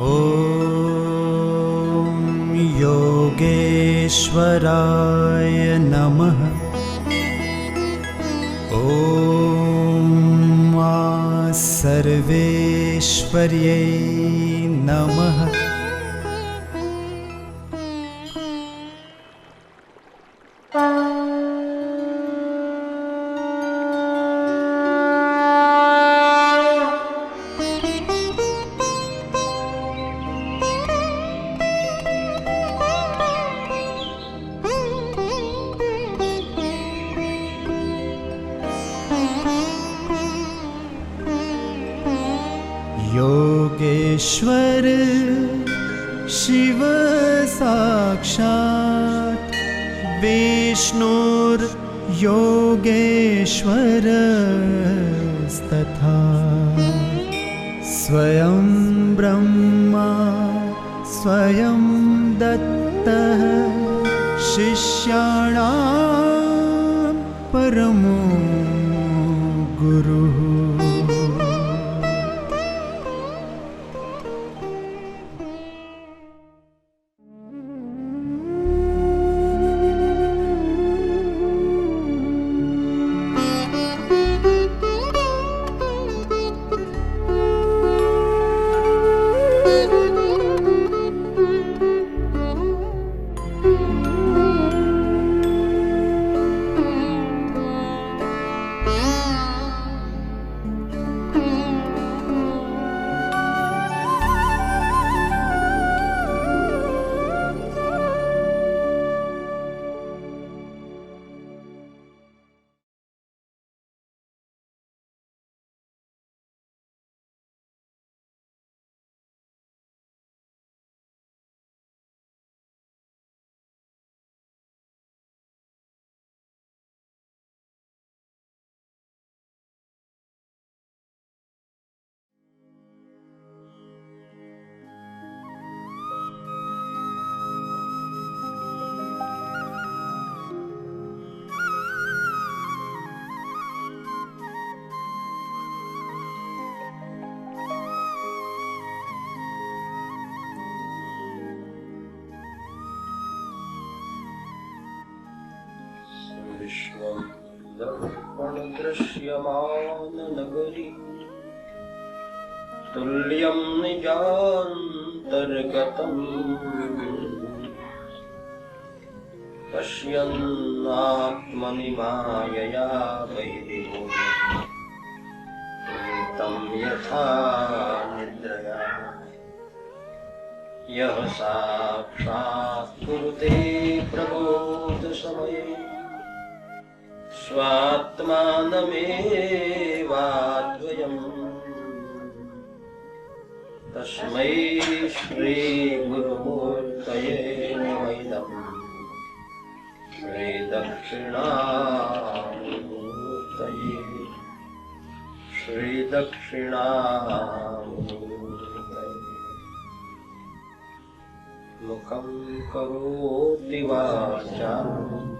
ॐ योगेश्वराय नमः। ॐ मा सर्वेश्वर्यै नमः योगेश्वर शिव साक्षात्। विष्णुर्योगेश्वरस्तथा स्वयं ब्रह्मा स्वयं दत्तः शिष्याणां परमो तुल्यं निजान्तर्गतम् पश्यन्नात्मनि मायया तं यथा निद्रया। यः साक्षात् कुरुते प्रबोधसमये स्वात्मानमेवाद्वयम् तस्मै श्रीगुरुमूर्तये नमैदम्। श्रीदक्षिणामूर्तये। श्रीदक्षिणामूर्तये। मुखं करोति वाचाम्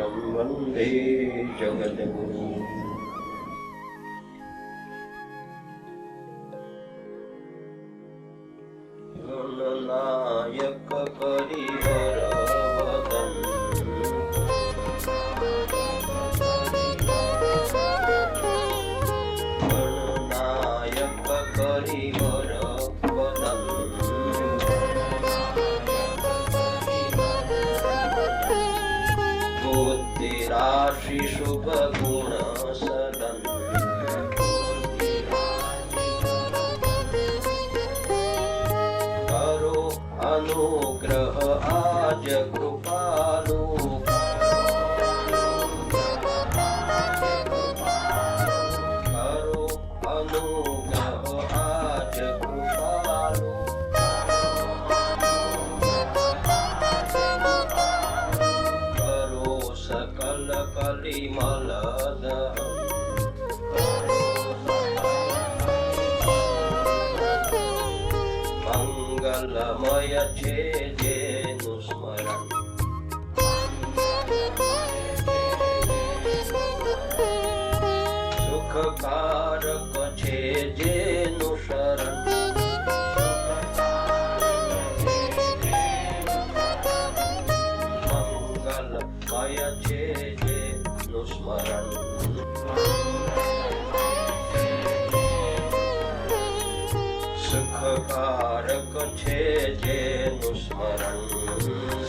वन्दे जगद्गुरुम् સુખકારક છે જેનું શરણ મંગલમય છે જેનું સ્મરણ સુખકારક છે જેનું સ્મરણ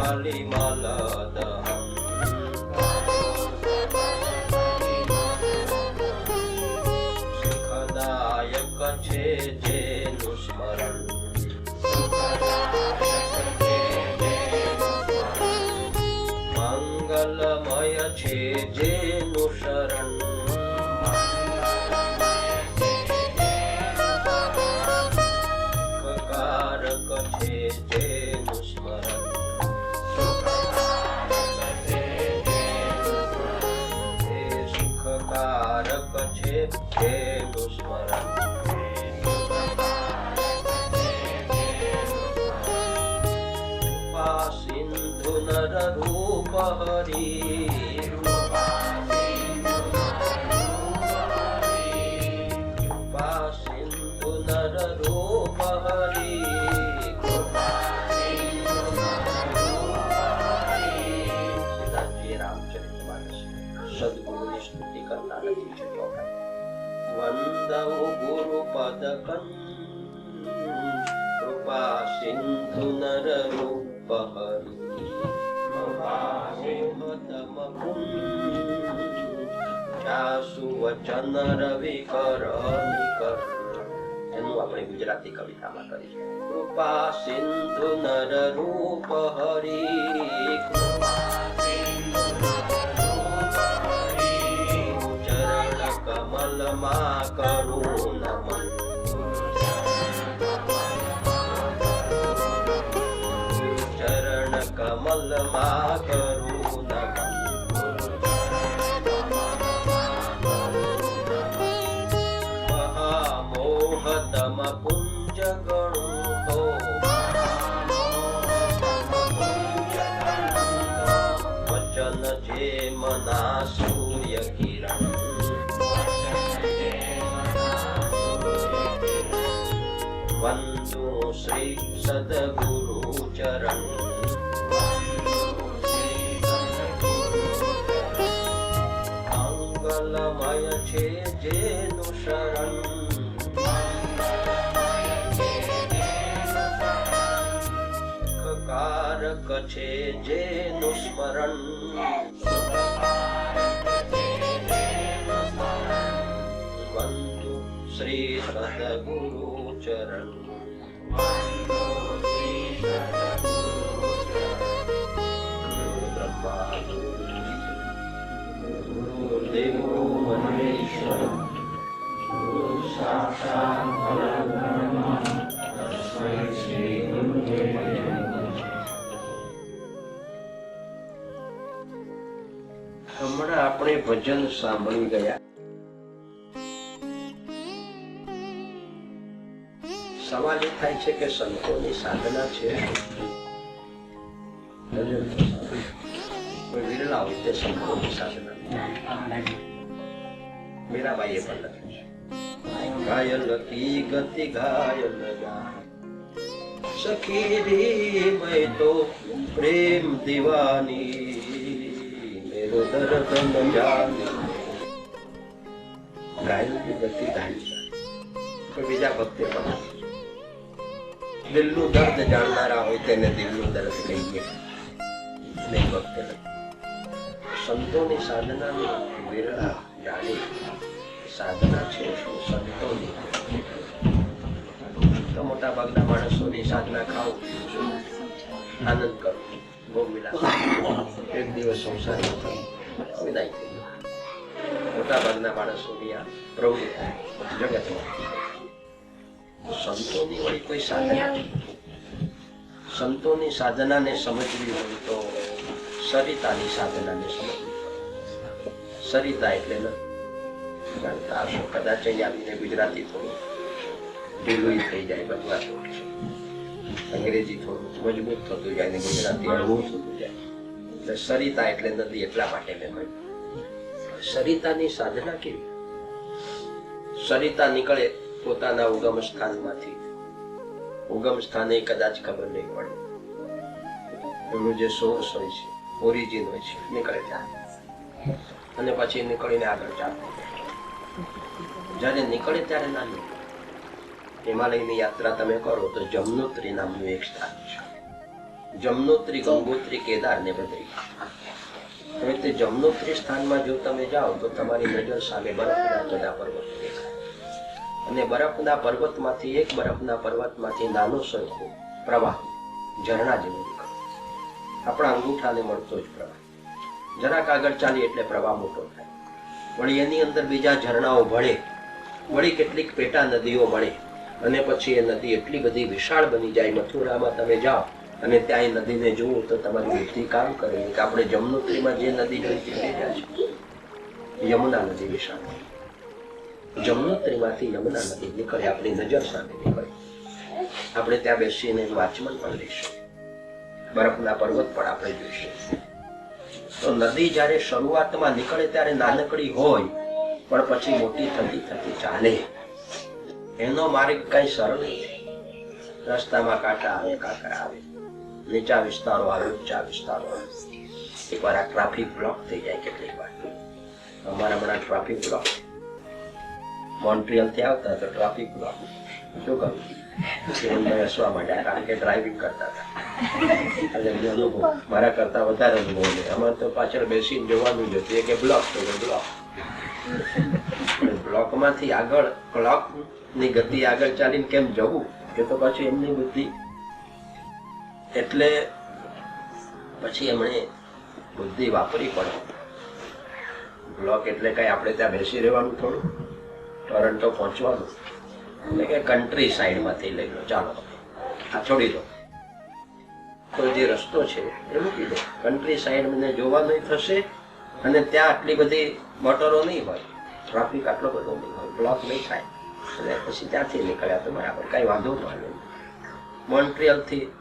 કલિમલ સુખદાયક છે જેનું સ્મરણ મંગલમય છે જેનું શરણ છે જેનું સ્મરણ કૃપા વંદવ ગુરુ પદ કૃપા સિંધુ નર રૂપ જાસુ વચન રવિ કર નિકર એનું આપણે ગુજરાતી કવિતામાં કરીશું કૃપા સિંધુ નર રૂપ હરી ચરણ માં કરો નમન ચરણ કમલમાં કરુણ મહામોહતમ પુંજ મના સૂર્ય કિરણ શ્રી સદગુરુ ચરણ મંગલમય છે જેનું શરણ કારક છે જેનું સ્મરણ વંદુ શ્રી સદગુરુ ચરણ આપણે ભજન સાંભળી ગયા. થાય છે કે સંતોની સાધના છે? પણ ઘાયલ ઘાયલ પ્રેમ દીવાની. મેરો દર્દ ન જાને ગતિ કોઈ બીજા ભક્તે પણ દિલનું દર્દ જાણનારા હોય તેને દિલનું દર્દ કહીએ. નહીં ભક્તે સંતોની સાધનાની વિરળા જાણી સાધના છે શું? સંતોની. તો મોટા ભાગના માણસોની સાધના ખાઓ. આનંદ કરો. ભોગ વિલાસ. એક દિવસ સંસાર વિદાય થઈ. મોટા ભાગના માણસોની આ પ્રવૃત્તિ જગતમાં. સંતોની હોય કોઈ સાધના? સંતોની સાધનાને સમજવી હોય તો સરિતાની સાધનાને સમજવી સરિતા એટલે જાણતા હશો, કદાચ અહીં આવીને ગુજરાતી થોડું ઢીલું થઈ જાય બદલા અંગ્રેજી થોડું મજબૂત થતું જાય ને ગુજરાતી હળવું થતું જાય. એટલે સરિતા એટલે નદી એટલા માટે મેં કહ્યું. સરિતાની સાધના કેવી? સરિતા નીકળે પોતાના ઉગમ સ્થાનમાંથી ઉગમ સ્થાને કદાચ ખબર નહીં પડે. એમનું જે સોર્સ હોય છે, ઓરિજિન હોય છે, નીકળે ત્યાં. અને પછી નીકળીને આગળ ચાલે જાય. જ્યારે નીકળે ત્યારે ના નીકળે હિમાલયની યાત્રા તમે કરો તો જમનોત્રી નામનું એક સ્થાન છે. જમનોત્રી ગંગોત્રી કેદાર ને બદ્રી હવે તે જમનોત્રી સ્થાનમાં જો તમે જાઓ તો તમારી નજર સામે બરફના જડા પર્વતો દેખાય અને બરફના પર્વતમાંથી એક બરફના પર્વતમાંથી નાનો સરખો પ્રવાહ ઝરણા જેવો આપણા અંગૂઠાને મળતો જ પ્રવાહ. જરાક આગળ ચાલી એટલે પ્રવાહ મોટો થાય. વળી એની અંદર બીજા ઝરણાઓ ભળે, વળી કેટલીક પેટા નદીઓ મળે, અને પછી એ નદી એટલી બધી વિશાળ બની જાય, મથુરામાં તમે જાઓ અને ત્યાં એ નદીને જુઓ તો તમારી બુદ્ધિ કામ કરે કે આપણે જમનોત્રીમાં જે નદી જોઈતી છે યમુના નદી વિશાળ જમનોત્રીમાંથી યમુના નદી નીકળે. આપણી નજર સામે નીકળે. આપણે ત્યાં બેસીને વાંચમન પણ લઈશું. બરફના પર્વત પણ આપણે જોઈશું. તો નદી જ્યારે શરૂઆતમાં નીકળે ત્યારે નાનકડી હોય, પણ પછી મોટી થતી થતી ચાલે. એનો માર્ગ કઈ સરળ નહીં રસ્તામાં કાંટા આવે, કાંકરા આવે. નીચા વિસ્તારો આવે, ઊંચા વિસ્તારો આવે. એકવાર આ ટ્રાફિક બ્લોક થઈ જાય કેટલીક વાર. અમારા હમણાં ટ્રાફિક બ્લોક મોન્ટ્રિયલથી આવતા તો ટ્રાફિક બ્લોક શું કરું જીવનભાઈ હસવા માંડ્યા, કારણ કે ડ્રાઇવિંગ કરતા હતા. એટલે એમને અનુભવ મારા કરતા વધારે અનુભવ ને અમારે તો પાછળ બેસીને જોવાનું જ હતું. કે, બ્લોક તો બ્લોક. બ્લોકમાંથી આગળ બ્લોકની ગતિ આગળ ચાલીને કેમ જવું? કે તો પાછું એમની બુદ્ધિ. એટલે પછી એમણે બુદ્ધિ વાપરી પડે બ્લોક એટલે કઈ આપણે ત્યાં બેસી રહેવાનું થોડું. ટોરન્ટો પહોંચવાનું એટલે કે કન્ટ્રી સાઈડમાંથી લઈ લો. ચાલો. આ છોડી દો. તો જે રસ્તો છે એ મૂકી દો. કન્ટ્રી સાઈડ મને જોવાનું થશે અને ત્યાં આટલી બધી મોટરો નહીં હોય. ટ્રાફિક આટલો બધો નહીં હોય. બ્લોક નહીં થાય. એટલે પછી ત્યાંથી નીકળ્યા તો બરાબર. કઈ વાંધો ન આવે. મોન્ટ્રિયલથી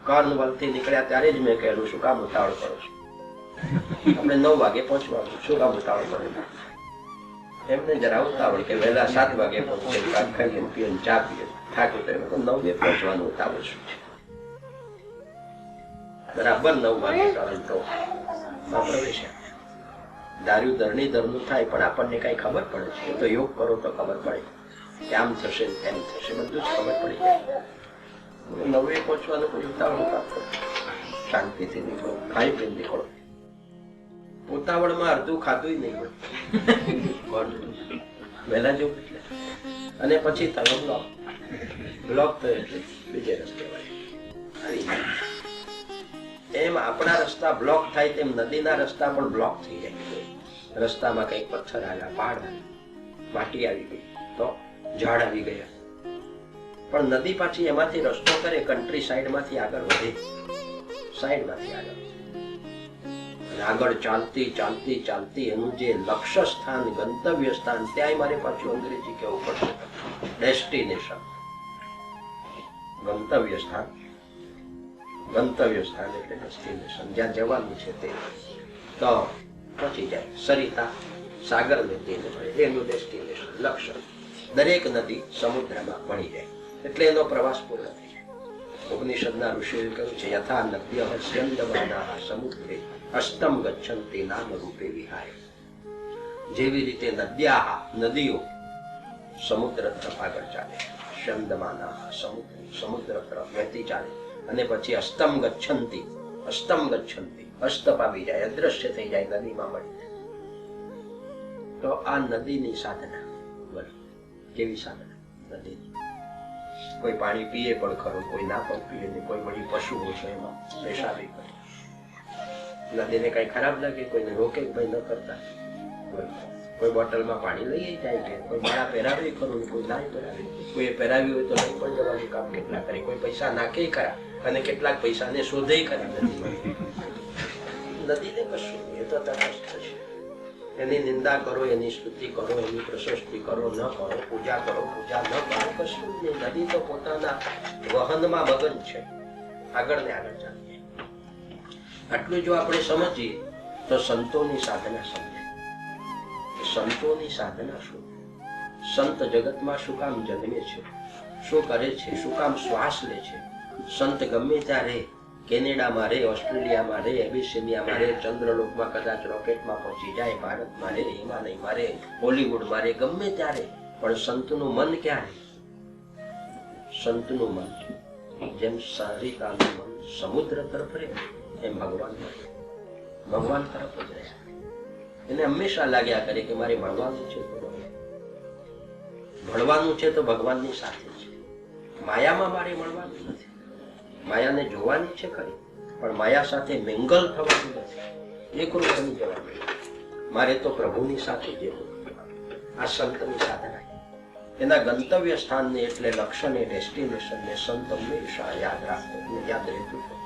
થી નીકળ્યા ત્યારે જ મેં કહેલું શું કામ ઉતાવળ કરો છો. આપણે નવ વાગે પહોંચવાનું. શું કામ ઉતાવળ કરો? એમને જરા ઉતાવળ કે વહેલા સાત વાગે પહોંચે ખાઈએ ને પીએ ચા પીએ. થાક્યું તો એમ. નવ વાગે પહોંચવાનું ઉતાવળ છું. બરાબર નવ વાગે ટોરન્ટો માં પ્રવેશ્યા. દારૂ ધરણી ધરનું થાય, પણ આપણને કઈ ખબર પડે છે. તો યોગ કરો તો ખબર પડે. કે આમ થશે ને તેમ થશે. બધું જ ખબર પડી જાય નવે પહોંચવાનું કોઈ ઉતાવળ શાંતિથી નીકળો. ખાઈ પીને નીકળો. ઉતાવળમાં અડધું ખાધું નહીં હોય. વહેલા જવું એટલે. અને પછી તારો બ્લોક. બ્લોક થયો એટલે બીજે રસ્તે. એમ આપણા રસ્તા બ્લોક થાય તેમ નદીના રસ્તા પણ બ્લોક થઈ જાય. રસ્તામાં કંઈક પથ્થર આવ્યા આવ્યા. માટી આવી ગઈ, તો ઝાડ આવી ગયા. પણ નદી પાછી એમાંથી રસ્તો કરે કન્ટ્રી સાઈડમાંથી આગળ વધે. સાઈડમાંથી આગળ આગળ ચાલતી ચાલતી ચાલતી એનું જે લક્ષ્ય સ્થાન ગંતવ્ય સ્થાન ત્યાં મારે પાછું અંગ્રેજી કહેવું પડશે. ડેસ્ટિનેશન ગંતવ્ય સ્થાન ગંતવ્ય સ્થાન એટલે ડેસ્ટિનેશન જ્યાં જવાનું છે તે. તો પહોંચી જાય. સરિતા સાગર નદી એનું ડેસ્ટિનેશન લક્ષ્ય. દરેક નદી સમુદ્રમાં મળી જાય એટલે એનો પ્રવાસ પૂર્ણ થઈ જાય ઉપનિષદના ઋષિએ કહ્યું છે, યથા નદ્ય સ્યંદવાના સમુદ્રે અસ્તમ ગચ્છંતી નામ રૂપે વિહાય. જેવી રીતે નદ્યા નદીઓ સમુદ્ર તરફ આગળ ચાલે, શંદમાના સમુદ્ર સમુદ્ર તરફ વહેતી ચાલે, અને પછી અસ્તમ ગચ્છંતી અસ્તમ ગચ્છંતી અસ્ત પામી જાય, અદ્રશ્ય થઈ જાય નદીમાં મળી. તો આ નદીની સાધના બોલો, કેવી સાધના? નદીની કોઈ પાણી પીએ પણ ખરું, કોઈ ના પણ પીએ કોઈ વળી પશુઓ છે એમાં પેશાબી કરે. નદીને કઈ ખરાબ લાગે, કોઈને રોકે ભાઈ ન કરતા. કોઈ બોટલમાં પાણી લઈ જાય છે કોઈ માળા પહેરાવી ખરું કોઈ ના પહેરાવી. કોઈ પહેરાવી હોય તો નહીં પણ જવાનું કામ કેટલા કરે. કોઈ પૈસા નાખે ખરા, અને કેટલાક પૈસાને શોધે ખરા નદીને કશું એ તો તટસ્થ છે. એની નિંદા કરો, એની સ્તુતિ કરો, એની પ્રશસ્તિ કરો, ન કરો, પૂજા કરો, પૂજા ન કરો, કશું નદી તો પોતાના વહનમાં મગન છે. આગળ ને આગળ ચાલે. આટલું જો આપણે સમજીએ, તો સંતોની સાધના સમજે. સંતોની સાધના શું? સંત જગતમાં શું કામ જન્મે છે? શું કરે છે? શું કામ શ્વાસ લે છે? સંત ગમે ત્યારે કેનેડામાં રે ઓસ્ટ્રેલિયામાં રે એબિસિનિયામાં રે ચંદ્રલોકમાં કદાચ રોકેટમાં પહોંચી જાય, ભારતમાં રે હિમાલયમાં રે હોલીવુડમાં રે ગમે ત્યારે પણ સંતનું મન ક્યાં સંતનું મન જેમ સારિકાનું મન સમુદ્ર તરફ રહે એમ ભગવાન. ભગવાન તરફ જ રહ્યા એને હંમેશા લાગ્યા કરે કે મારે ભણવાનું છે ભણવાનું છે તો ભગવાનની સાથે છે. માયામાં મારે મળવાનું નથી. માયાને જોવાની છે ખરી, પણ માયા સાથે મેંગલ થવાનું નથી. એક રૂપ બની જવાનું મારે તો પ્રભુની સાથે જેવું આ સંતની સાધના એના ગંતવ્ય સ્થાનને એટલે લક્ષ્યને ડેસ્ટિનેશનને સંત હંમેશા યાદ રાખતો યાદ રહેતું હતું.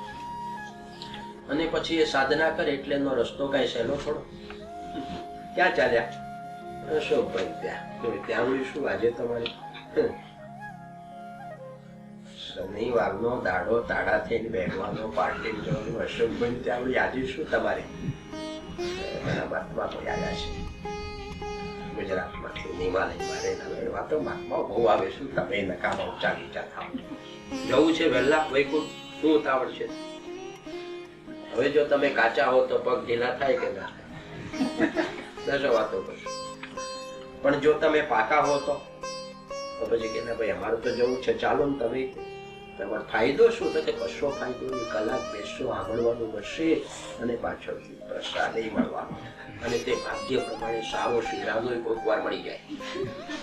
અને પછી એ સાધના કરે એટલે એનો રસ્તો કઈ સહેલો થોડો. ક્યાં ચાલ્યા? અશોકભાઈ, ત્યાં. ત્યાં શું આજે તમારે. શનિવારનો દાડો તાડા થઈને બેસવાનો પાર્ટી જવાનું. અશોકભાઈ, ત્યાં આજે શું તમારે? છે ગુજરાતમાંથી હિમાલયમાં રહેલા એવા તો મહાત્મા બહુ આવે શું તમે નકામા નીચા થાવ જવું છે વહેલા, વૈકુંઠ. શું ઉતાવળ છે? હવે જો તમે કાચા હો તો પગ ઢીલા થાય કે ના થાય? વાતો કરશો. પણ જો તમે પાકા હો તો? તો પછી કે ભાઈ, અમારું તો જવું છે, ચાલો ને તમે. તમારો ફાયદો શું? તો કે કશો ફાયદો નહીં. કલાક બેસશો સાંભળવાનું બસશે અને પાછળથી પ્રસાદ મળવાનો. અને તે ભાગ્ય પ્રમાણે સારો શીરાનો કોઈક વાર મળી જાય.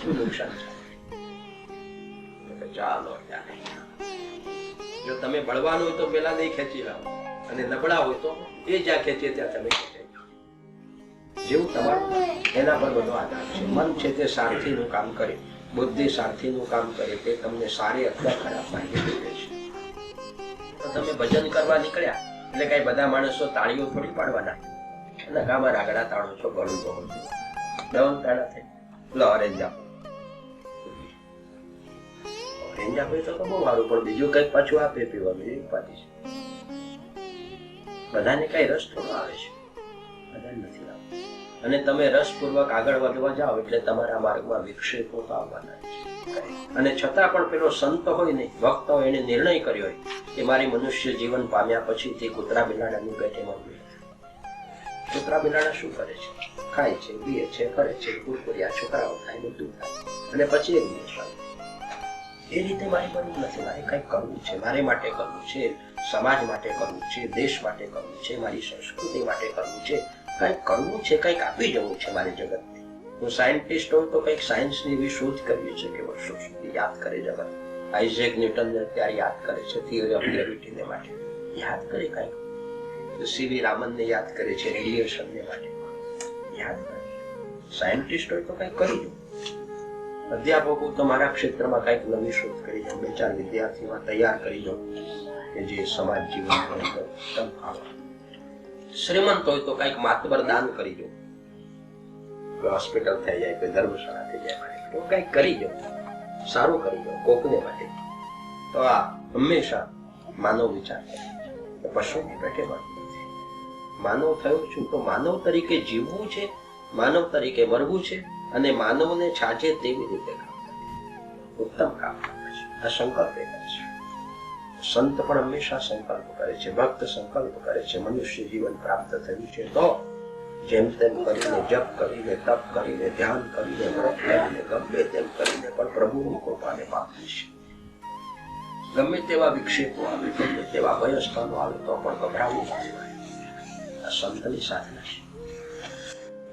શું નુકસાન છે? ચાલો જો તમે બળવાનું હોય તો પેલા નહીં ખેંચી લાવો. અને નબળા હોય તો એ જ્યાં ખેંચે ત્યાં તમે જેવું તમારું એના પર બધો આધાર છે. મન છે તે સારથીનું કામ કરે. બુદ્ધિ સારથીનું કામ કરે તે તમને સારી અથવા ખરાબ માહિતી દે છે. તો તમે ભજન કરવા નીકળ્યા, એટલે કઈ બધા માણસો તાળીઓ થોડી પાડવાના. અને રાગડા તાળો છો, ગળું હોતું દવન તાળા થઈ. લો ઓરેન્જ આપો. ઓરેન્જ આપે તો બહુ સારું, પણ બીજું કંઈક પાછું આપે પીવાનું, એ ઉપાધિ છે. બધાને કઈ રસ થોડો આવે છે? બધાને નથી આવતો અને તમે રસપૂર્વક આગળ વધવા જાઓ એટલે તમારા માર્ગમાં વિક્ષેપો આવવાના છે. અને છતાં પણ પેલો સંત હોય ને ભક્ત હોય એને નિર્ણય કર્યો હોય કે મારી મનુષ્ય જીવન પામ્યા પછી તે કૂતરા બિલાડાની પેટેમાં કૂતરા બિલાડા શું કરે છે? ખાય છે, પીએ છે, કરે છે, કુરકુરિયા, છોકરાઓ થાય બધું થાય અને પછી એક દિવસ આવે. એ રીતે મારે બનવું નથી મારે કંઈક કરવું છે, મારે માટે કરવું છે, સમાજ માટે કરવું છે, દેશ માટે કરવું છે, મારી સંસ્કૃતિ માટે કરવું છે, કંઈક કરવું છે, કંઈક આપી જવું છે મારે જગતને. હું સાયન્ટિસ્ટ હોઉં તો કંઈક સાયન્સની એવી શોધ કરવી છે કે વર્ષો સુધી યાદ કરે જગત. આઇઝેક ન્યૂટનને અત્યારે યાદ કરે છે થિયરી ઓફ ગ્રેવિટીને માટે. યાદ કરે કંઈક? સીવી રામનને યાદ કરે છે રેડિયેશનને માટે. યાદ કરે. સાયન્ટિસ્ટ હોય તો કંઈક કરી દો અધ્યાપકો તમારા ક્ષેત્રમાં કંઈક નવી શોધ કરી દો બે ચાર વિદ્યાર્થીમાં તૈયાર કરી દો કે જે સમાજ જીવન શ્રીમંત હોય તો કંઈક માતબર દાન કરી દો. હોસ્પિટલ થઈ જાય, કોઈ ધર્મશાળા થઈ જાય તો કંઈક કરી દો. સારું કરી દો, કોકને માટે. તો આ હંમેશા માનવ વિચાર પશુની પેટે માનવ થયો છું તો માનવ તરીકે જીવવું છે, માનવ તરીકે મરવું છે. અને માનવને છાજે તેવી રીતે ઉત્તમ કામ કરે છે. આ સંકલ્પ જ છે. સંત પણ હંમેશા સંકલ્પ કરે છે, ભક્ત સંકલ્પ કરે છે, મનુષ્ય જીવન પ્રાપ્ત થયું છે તો જેમ તેમ કરીને જપ કરીને, તપ કરીને, ધ્યાન કરીને, વ્રત કરીને, ગમે તેમ કરીને પણ પ્રભુની કૃપાને પાત્ર છે. ગમે તેવા વિક્ષેપો આવે, ગમે તેવા વયસ્થાનો આવે તો પણ ગભરાવું આ સંતની સાધના છે.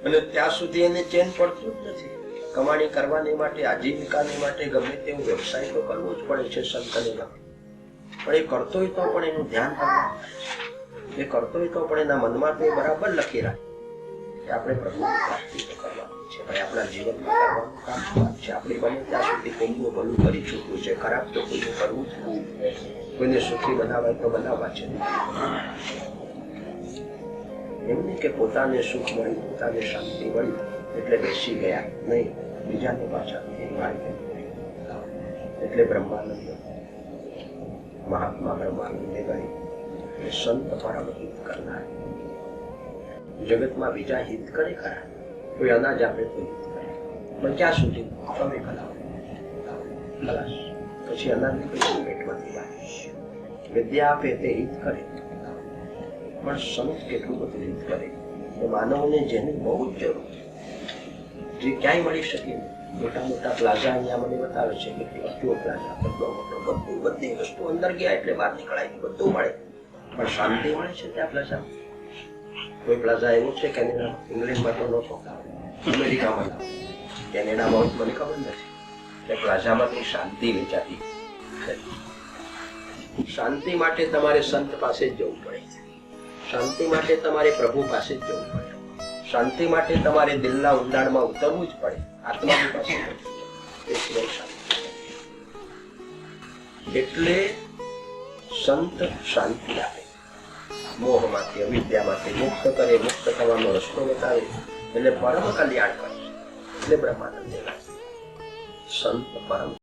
અને ત્યાં સુધી એને ચેન પડતું જ નથી. કમાણી કરવાની માટે, આજીવિકાની માટે ગમે તેવું વ્યવસાય તો કરવો જ પડે છે ગમે. પણ એ કરતો હોય તો પણ એનું ધ્યાન રાખવાનું એ કરતો હોય તો પણ એના મનમાં તો બરાબર લખી રાખે. કે આપણે પ્રભુની પ્રાપ્તિ તો કરવાની છે. ભાઈ, આપણા જીવનમાં કરવાનું કામ છે. આપણે બને ત્યાં સુધી કોઈનું ભલું કરી ચૂકવું છે, ખરાબ તો કોઈનું કરવું કોઈને સુખી બનાવાય તો બનાવવા છે એમ નહીં કે પોતાને સુખ મળ્યું પોતાને શાંતિ મળી એટલે બેસી ગયા નહીં. બીજાને પાછા એટલે બ્રહ્માનંદ, મહાત્મા બ્રહ્માનંદે કહ્યું કે સંત પરમ હિત કરનાર. જગતમાં બીજા હિત કરે ખરા. કોઈ અનાજ આપે તો હિત કરે. પણ ક્યાં સુધી? તમે કલાવો પછી અનાજની પછી પેટમાંથી વિદ્યા આપે તે હિત કરે. પણ સંત કેટલું પ્રતિનિધિત્વ કરે એ માનવને જેની બહુ જ જરૂર છે. જે ક્યાંય મળી શકે મોટા મોટા પ્લાઝા અહીંયા મને બતાવે છે કે કેવો પ્લાઝા કેટલો મોટો, બધું, બધી વસ્તુ અંદર ગયા એટલે બહાર નીકળાય, બધું મળે. પણ શાંતિ મળે છે ત્યાં પ્લાઝા? કોઈ પ્લાઝા એવું છે કેનેડા, ઇંગ્લેન્ડમાં તો નહોતો અમેરિકામાં. કેનેડામાં મને ખબર નથી. એટલે પ્લાઝામાંથી શાંતિ વેચાતી. શાંતિ માટે તમારે સંત પાસે જ જવું પડે. શાંતિ માટે તમારે પ્રભુ પાસે જ જવું પડે. શાંતિ માટે તમારે દિલના ઊંડાણમાં ઉતરવું જ પડે. આત્માની પાસે. એટલે સંત શાંતિ આપે. મોહમાંથી, અવિદ્યામાંથી મુક્ત કરે, મુક્ત થવાનો રસ્તો બતાવે એટલે પરમ કલ્યાણ કરે એટલે બ્રહ્માનંદ સંત પરમ